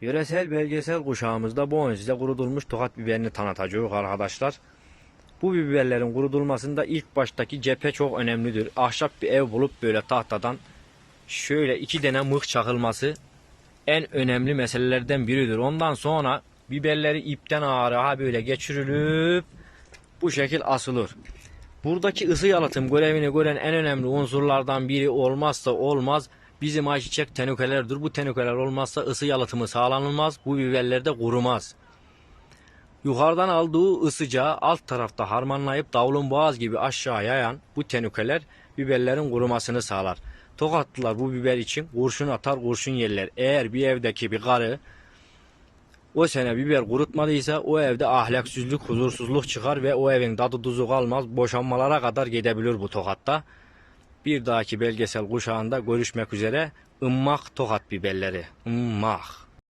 Yöresel belgesel kuşağımızda bugün size kurutulmuş tokat biberini tanıtacağız arkadaşlar. Bu biberlerin kurutulmasında ilk baştaki cephe çok önemlidir. Ahşap bir ev bulup böyle tahtadan şöyle iki tane mıh çakılması en önemli meselelerden biridir. Ondan sonra biberleri ipten ağır böyle geçirilip bu şekil asılır. Buradaki ısı yalıtım görevini gören en önemli unsurlardan biri olmazsa olmaz bizim ayçiçek tenükelerdir. Bu tenükeler olmazsa ısı yalıtımı sağlanılmaz. Bu biberler de kurumaz. Yukarıdan aldığı ısıcağı alt tarafta harmanlayıp davulun boğaz gibi aşağı yayan bu tenükeler biberlerin kurumasını sağlar. Tokatlılar bu biber için kurşun atar kurşun yerler. Eğer bir evdeki bir karı o sene biber kurutmadıysa o evde ahlaksızlık, huzursuzluk çıkar ve o evin tadı tuzu kalmaz. Boşanmalara kadar gidebilir bu tokatta. Bir dahaki belgesel kuşağında görüşmek üzere. Immak tokat biberleri. Immak.